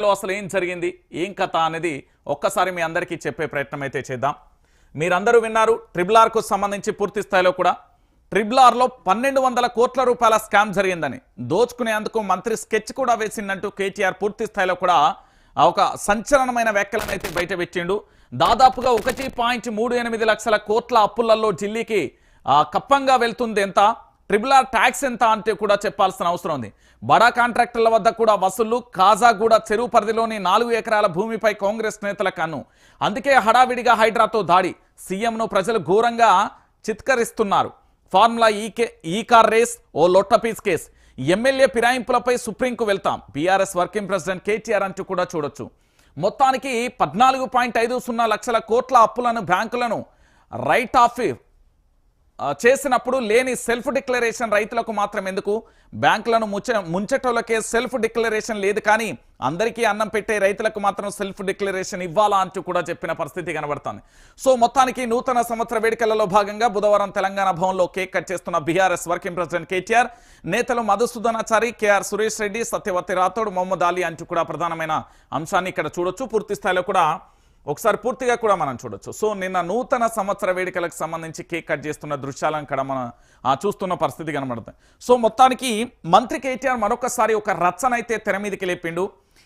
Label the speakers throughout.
Speaker 1: లో అసలు ఏం జరిగింది? ఏం కథ అనేది ఒక్కసారి మీ అందరికీ చెప్పే ప్రయత్నం అయితే చేద్దాం. మీరందరూ విన్నారు ట్రిబుల్ ఆర్కు సంబంధించి పూర్తి స్థాయిలో కూడా. ట్రిబుల్ ఆర్లో పన్నెండు వందల కోట్ల రూపాయల స్కామ్ జరిగిందని దోచుకునేందుకు మంత్రి స్కెచ్ కూడా వేసిందంటూ కేటీఆర్ పూర్తి స్థాయిలో కూడా ఒక సంచలనమైన వ్యాఖ్యలను అయితే బయట పెట్టిండు. దాదాపుగా ఒకటి పాయింట్ మూడు ఎనిమిది లక్షల కోట్ల అప్పులలో ఢిల్లీకి ఆ, కప్పంగా వెళ్తుంది ఎంత? ట్రిపుల్ ఆర్ ట్యాక్స్ ఎంత అంటే కూడా చెప్పాల్సిన అవసరం ఉంది. బడా కాంట్రాక్టర్ల వద్ద కూడా వసూళ్ళు కాజాగూడ చెరువు పరిధిలోని నాలుగు ఎకరాల భూమిపై కాంగ్రెస్ నేతల కన్ను. అందుకే హడావిడిగా హైడ్రాతో దాడి. సీఎంను ప్రజలు ఘోరంగా చిత్కరిస్తున్నారు. ఫార్ములా ఈకే ఈ కార్ రేస్ ఓ లొట్టపీస్ కేస్. ఎమ్మెల్యే ఫిరాయింపులపై సుప్రీంకు వెళ్తాం. బీఆర్ఎస్ వర్కింగ్ ప్రెసిడెంట్ కేటీఆర్ అంటూ కూడా చూడొచ్చు. మొత్తానికి పద్నాలుగు పాయింట్ ఐదు సున్నా లక్షల కోట్ల అప్పులను బ్యాంకులను రైట్ ఆఫ్ చేసినప్పుడు లేని సెల్ఫ్ డిక్లరేషన్ రైతులకు మాత్రం ఎందుకు? బ్యాంకులను ముచ్చ ముంచటోళ్ళకే సెల్ఫ్ డిక్లరేషన్ లేదు కానీ అందరికీ అన్నం పెట్టే రైతులకు మాత్రం సెల్ఫ్ డిక్లరేషన్ ఇవ్వాలా అంటూ కూడా చెప్పిన పరిస్థితి కనబడుతుంది. సో మొత్తానికి నూతన సంవత్సర వేడుకలలో భాగంగా బుధవారం తెలంగాణ భవన్లో కేక్ కట్ చేస్తున్న బీఆర్ఎస్ వర్కింగ్ ప్రెసిడెంట్ కేటీఆర్ నేతలు మధుసూదనాచారి కేఆర్ సురేష్ రెడ్డి సత్యవతి రాథోడ్ మొహమ్మద్ అలీ అంటూ కూడా ప్రధానమైన అంశాన్ని ఇక్కడ చూడొచ్చు. పూర్తి స్థాయిలో కూడా ఒకసారి పూర్తిగా కూడా మనం చూడొచ్చు. సో నిన్న నూతన సంవత్సర వేడుకలకు సంబంధించి కేక్ కట్ చేస్తున్న దృశ్యాలను ఇక్కడ మనం ఆ, చూస్తున్న పరిస్థితి కనబడుతుంది. సో మొత్తానికి మంత్రి కేటీఆర్ మరొకసారి ఒక రచ్చనైతే తెర మీదకి లేపిండు.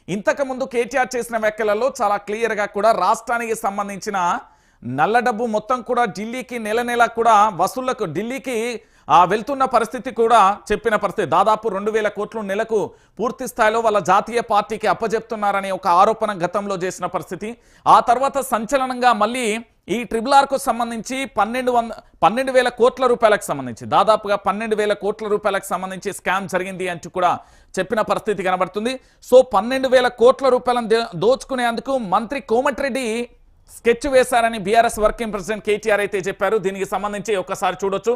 Speaker 1: ఇంతకు ముందు కేటీఆర్ చేసిన వ్యాఖ్యలలో చాలా క్లియర్గా కూడా రాష్ట్రానికి సంబంధించిన నల్ల డబ్బు మొత్తం కూడా ఢిల్లీకి నెల నెల కూడా వసూళ్ళకు ఢిల్లీకి వెళ్తున్న పరిస్థితి కూడా చెప్పిన పరిస్థితి. దాదాపు రెండు వేల కోట్లు నెలకు పూర్తి స్థాయిలో వాళ్ళ జాతీయ పార్టీకి అప్పజెప్తున్నారనే ఒక ఆరోపణ గతంలో చేసిన పరిస్థితి. ఆ తర్వాత సంచలనంగా మళ్ళీ ఈ ట్రిబుల్ ఆర్కు సంబంధించి పన్నెండు వంద పన్నెండు వేల కోట్ల రూపాయలకు సంబంధించి దాదాపుగా పన్నెండు వేల కోట్ల రూపాయలకు సంబంధించి స్కామ్ జరిగింది అంటూ కూడా చెప్పిన పరిస్థితి కనబడుతుంది. సో పన్నెండు వేల కోట్ల రూపాయలను దోచుకునేందుకు మంత్రి కోమటిరెడ్డి స్కెచ్ వేశారని బీఆర్ఎస్ వర్కింగ్ ప్రెసిడెంట్ కేటీఆర్ అయితే చెప్పారు. దీనికి సంబంధించి ఒకసారి చూడొచ్చు.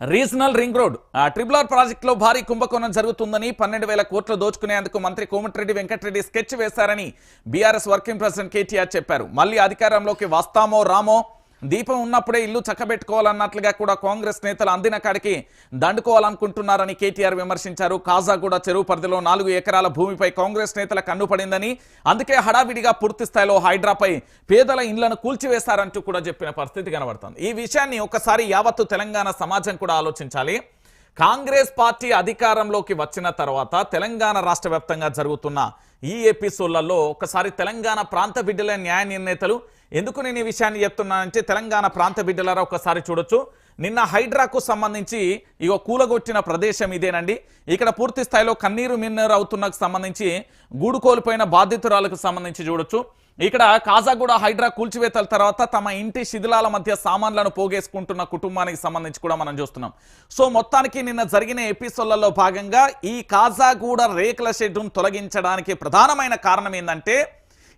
Speaker 1: Regional ring road. ఆ ట్రిపుల్ ఆర్ ప్రాజెక్టులో భారీ కుంభకోణం జరుగుతుందని పన్నెండు వేల కోట్లు దోచుకునేందుకు మంత్రి కోమటిరెడ్డి వెంకటరెడ్డి స్కెచ్ వేశారని బీఆర్ఎస్ వర్కింగ్ ప్రెసిడెంట్ కేటీఆర్ చెప్పారు. మళ్ళీ అధికారంలోకి వస్తామో రామో దీపం ఉన్నప్పుడే ఇల్లు చక్కబెట్టుకోవాలన్నట్లుగా కూడా కాంగ్రెస్ నేతలు అందిన కాడికి దండుకోవాలనుకుంటున్నారని కేటీఆర్ విమర్శించారు. కాజాగూడ చెరువు పరిధిలో నాలుగు ఎకరాల భూమిపై కాంగ్రెస్ నేతల కన్ను పడిందని అందుకే హడావిడిగా పూర్తి స్థాయిలో హైడ్రాపై పేదల ఇండ్లను కూల్చివేశారంటూ కూడా చెప్పిన పరిస్థితి కనబడుతుంది. ఈ విషయాన్ని ఒకసారి యావత్తు తెలంగాణ సమాజం కూడా ఆలోచించాలి. కాంగ్రెస్ పార్టీ అధికారంలోకి వచ్చిన తర్వాత తెలంగాణ రాష్ట్ర వ్యాప్తంగా జరుగుతున్న ఈ ఎపిసోడ్లలో ఒకసారి తెలంగాణ ప్రాంత బిడ్డల న్యాయ నిర్ణేతలు ఎందుకు నేను ఈ విషయాన్ని చెప్తున్నానంటే తెలంగాణ ప్రాంత బిడ్డలారా ఒకసారి చూడొచ్చు. నిన్న హైడ్రాకు సంబంధించి ఇక కూలగొట్టిన ప్రదేశం ఇదేనండి. ఇక్కడ పూర్తి స్థాయిలో కన్నీరు మిన్నీరు అవుతున్నకు సంబంధించి గూడు కోల్పోయిన బాధితురాలకు సంబంధించి చూడొచ్చు. ఇక్కడ కాజాగూడ హైడ్రా కూల్చివేతల తర్వాత తమ ఇంటి శిథిలాల మధ్య సామాన్లను పోగేసుకుంటున్న కుటుంబానికి సంబంధించి కూడా మనం చూస్తున్నాం. సో మొత్తానికి నిన్న జరిగిన ఎపిసోడ్లలో భాగంగా ఈ కాజాగూడ రేకుల షెడ్ను తొలగించడానికి ప్రధానమైన కారణం ఏంటంటే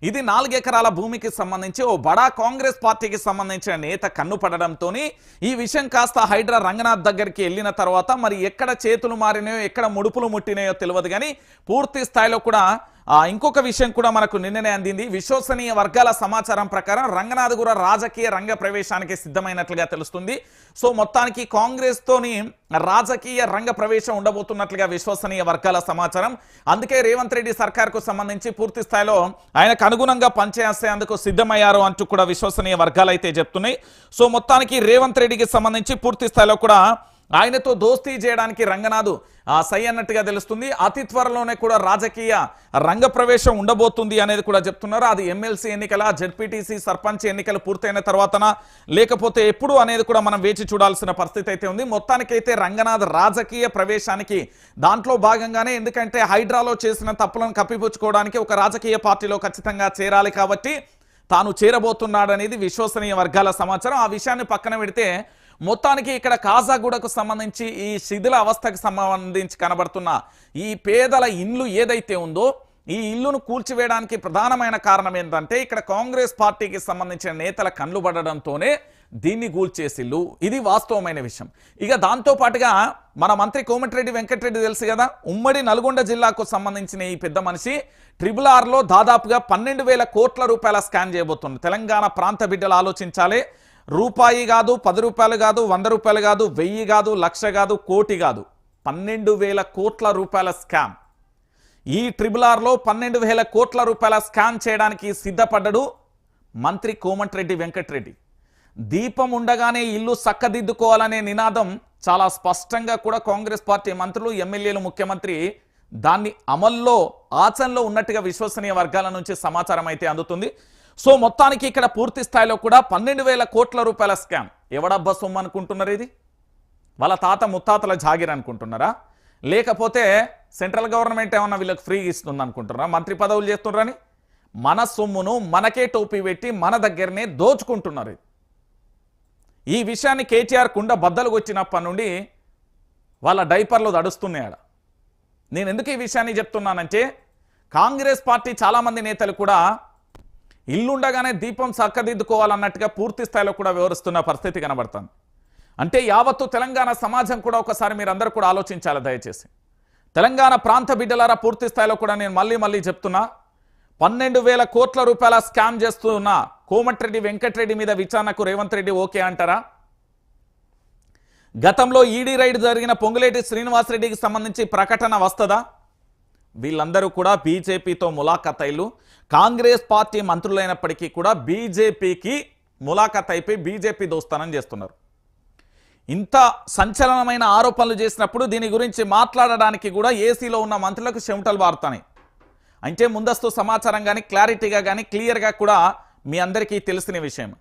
Speaker 1: ఇది నాలుగెకరాల భూమికి సంబంధించి ఓ బడా కాంగ్రెస్ పార్టీకి సంబంధించిన నేత కన్ను పడడంతో ఈ విషయం కాస్త హైడ్రా రంగనాథ్ దగ్గరికి వెళ్ళిన తర్వాత మరి ఎక్కడ చేతులు మారినాయో ఎక్కడ ముడుపులు ముట్టినాయో తెలియదు కానీ పూర్తి స్థాయిలో కూడా ఇంకొక విషయం కూడా మనకు నిన్ననే అందింది. విశ్వసనీయ వర్గాల సమాచారం ప్రకారం రంగనాథ్ కూడా రాజకీయ రంగ ప్రవేశానికి సిద్ధమైనట్లుగా తెలుస్తుంది. సో మొత్తానికి కాంగ్రెస్ తోని రాజకీయ రంగ ప్రవేశం ఉండబోతున్నట్లుగా విశ్వసనీయ వర్గాల సమాచారం. అందుకే రేవంత్ రెడ్డి సర్కార్కు సంబంధించి పూర్తి స్థాయిలో ఆయనకు అనుగుణంగా పనిచేసేందుకు సిద్ధమయ్యారు అంటూ కూడా విశ్వసనీయ వర్గాలు అయితే చెప్తున్నాయి. సో మొత్తానికి రేవంత్ రెడ్డికి సంబంధించి పూర్తి స్థాయిలో కూడా ఆయనతో దోస్తీ చేయడానికి రంగనాథ్ సై అన్నట్టుగా తెలుస్తుంది. అతి త్వరలోనే కూడా రాజకీయ రంగ ప్రవేశం ఉండబోతుంది అనేది కూడా చెప్తున్నారు. అది ఎమ్మెల్సీ ఎన్నికల జెడ్పీటీసీ సర్పంచ్ ఎన్నికలు పూర్తయిన తర్వాతనా? లేకపోతే ఎప్పుడు అనేది కూడా మనం వేచి చూడాల్సిన పరిస్థితి అయితే ఉంది. మొత్తానికైతే రంగనాథ్ రాజకీయ ప్రవేశానికి దాంట్లో భాగంగానే ఎందుకంటే హైడ్రాలో చేసిన తప్పులను కప్పిపుచ్చుకోవడానికి ఒక రాజకీయ పార్టీలో ఖచ్చితంగా చేరాలి కాబట్టి తాను చేరబోతున్నాడనేది విశ్వసనీయ వర్గాల సమాచారం. ఆ విషయాన్ని పక్కన పెడితే మొత్తానికి ఇక్కడ కాజాగూడకు సంబంధించి ఈ శిథిల అవస్థకు సంబంధించి కనబడుతున్న ఈ పేదల ఇల్లు ఏదైతే ఉందో ఈ ఇల్లును కూల్చివేయడానికి ప్రధానమైన కారణం ఏంటంటే ఇక్కడ కాంగ్రెస్ పార్టీకి సంబంధించిన నేతల కళ్ళు పడడంతోనే దీన్ని కూల్చేసిల్లు ఇది వాస్తవమైన విషయం. ఇక దాంతో పాటుగా మన మంత్రి కోమటిరెడ్డి వెంకటరెడ్డి తెలుసు కదా ఉమ్మడి నల్గొండ జిల్లాకు సంబంధించిన ఈ పెద్ద మనిషి ట్రిబుల్ ఆర్లో దాదాపుగా పన్నెండు వేల కోట్ల రూపాయల స్కాన్ చేయబోతుంది తెలంగాణ ప్రాంత బిడ్డలు ఆలోచించాలి. రూపాయి కాదు పది రూపాయలు కాదు వంద రూపాయలు కాదు వెయ్యి కాదు లక్ష కాదు కోటి కాదు. పన్నెండు వేల కోట్ల రూపాయల స్కామ్. ఈ ట్రిబుల్ ఆర్లో పన్నెండు వేల కోట్ల రూపాయల స్కామ్ చేయడానికి సిద్ధపడ్డడు మంత్రి కోమటిరెడ్డి వెంకటరెడ్డి. దీపం ఉండగానే ఇల్లు సక్కదిద్దుకోవాలనే నినాదం చాలా స్పష్టంగా కూడా కాంగ్రెస్ పార్టీ మంత్రులు ఎమ్మెల్యేలు ముఖ్యమంత్రి దాన్ని అమల్లో ఆచరణలో ఉన్నట్టుగా విశ్వసనీయ వర్గాల నుంచి సమాచారం అయితే అందుతుంది. సో మొత్తానికి ఇక్కడ పూర్తి స్థాయిలో కూడా పన్నెండు వేల కోట్ల రూపాయల స్కామ్. ఎవడబ్బా సొమ్ము అనుకుంటున్నారు ఇది? వాళ్ళ తాత ముత్తాతల జాగిర్ అనుకుంటున్నారా? లేకపోతే సెంట్రల్ గవర్నమెంట్ ఏమన్నా వీళ్ళకి ఫ్రీ ఇస్తుంది అనుకుంటున్నారా? మంత్రి పదవులు చేస్తున్నారని మన సొమ్మును మనకే టోపీ పెట్టి మన దగ్గరనే దోచుకుంటున్నారు ఇది. ఈ విషయాన్ని కేటీఆర్ కుండ బద్దలు వచ్చినప్పటి నుండి వాళ్ళ డైపర్లు దడుస్తున్నాయాడ నేను ఎందుకు ఈ విషయాన్ని చెప్తున్నానంటే కాంగ్రెస్ పార్టీ చాలామంది నేతలు కూడా ఇల్లుండగానే దీపం చక్కదిద్దుకోవాలన్నట్టుగా పూర్తి స్థాయిలో కూడా వివరిస్తున్న పరిస్థితి కనబడుతుంది. అంటే యావత్తు తెలంగాణ సమాజం కూడా ఒకసారి మీరందరూ కూడా ఆలోచించాలి దయచేసి. తెలంగాణ ప్రాంత బిడ్డలారా పూర్తి స్థాయిలో కూడా నేను మళ్ళీ మళ్ళీ చెప్తున్నా పన్నెండు వేల కోట్ల రూపాయల స్కామ్ చేస్తున్న కోమటిరెడ్డి వెంకటరెడ్డి మీద విచారణకు రేవంత్ రెడ్డి ఓకే అంటారా? గతంలో ఈడీ రైడ్ జరిగిన పొంగులేటి శ్రీనివాసరెడ్డికి సంబంధించి ప్రకటన వస్తుందా? వీళ్ళందరూ కూడా బీజేపీతో ములాఖతైలు. కాంగ్రెస్ పార్టీ మంత్రులైనప్పటికీ కూడా బీజేపీకి ములాఖత్ అయిపోయి బీజేపీ దోస్తానం చేస్తున్నారు. ఇంత సంచలనమైన ఆరోపణలు చేసినప్పుడు దీని గురించి మాట్లాడడానికి కూడా ఏసీలో ఉన్న మంత్రులకు చెమటలు వారుతాయి అంటే ముందస్తు సమాచారం కానీ క్లారిటీగా కానీ క్లియర్గా కూడా మీ అందరికీ తెలిసిన విషయం.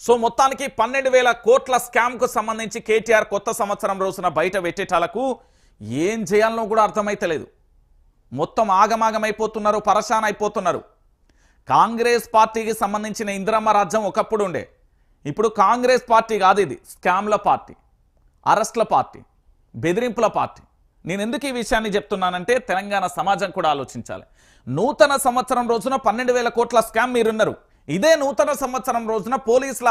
Speaker 1: సో మొత్తానికి పన్నెండు వేల కోట్ల స్కామ్కు సంబంధించి కేటీఆర్ కొత్త సంవత్సరం రోజున బయట పెట్టేటాలకు ఏం చేయాలనో కూడా అర్థమైతలేదు. మొత్తం ఆగమాగమైపోతున్నారు పరశాన్ అయిపోతున్నారు కాంగ్రెస్ పార్టీకి సంబంధించిన ఇందిరమ్మ రాజ్యం ఒకప్పుడు ఉండే. ఇప్పుడు కాంగ్రెస్ పార్టీ కాదు ఇది స్కామ్ల పార్టీ అరెస్ట్ల పార్టీ బెదిరింపుల పార్టీ. నేను ఎందుకు ఈ విషయాన్ని చెప్తున్నానంటే తెలంగాణ సమాజం కూడా ఆలోచించాలి. నూతన సంవత్సరం రోజున పన్నెండు వేల కోట్ల స్కామ్ మీరున్నారు. ఇదే నూతన సంవత్సరం రోజున పోలీసుల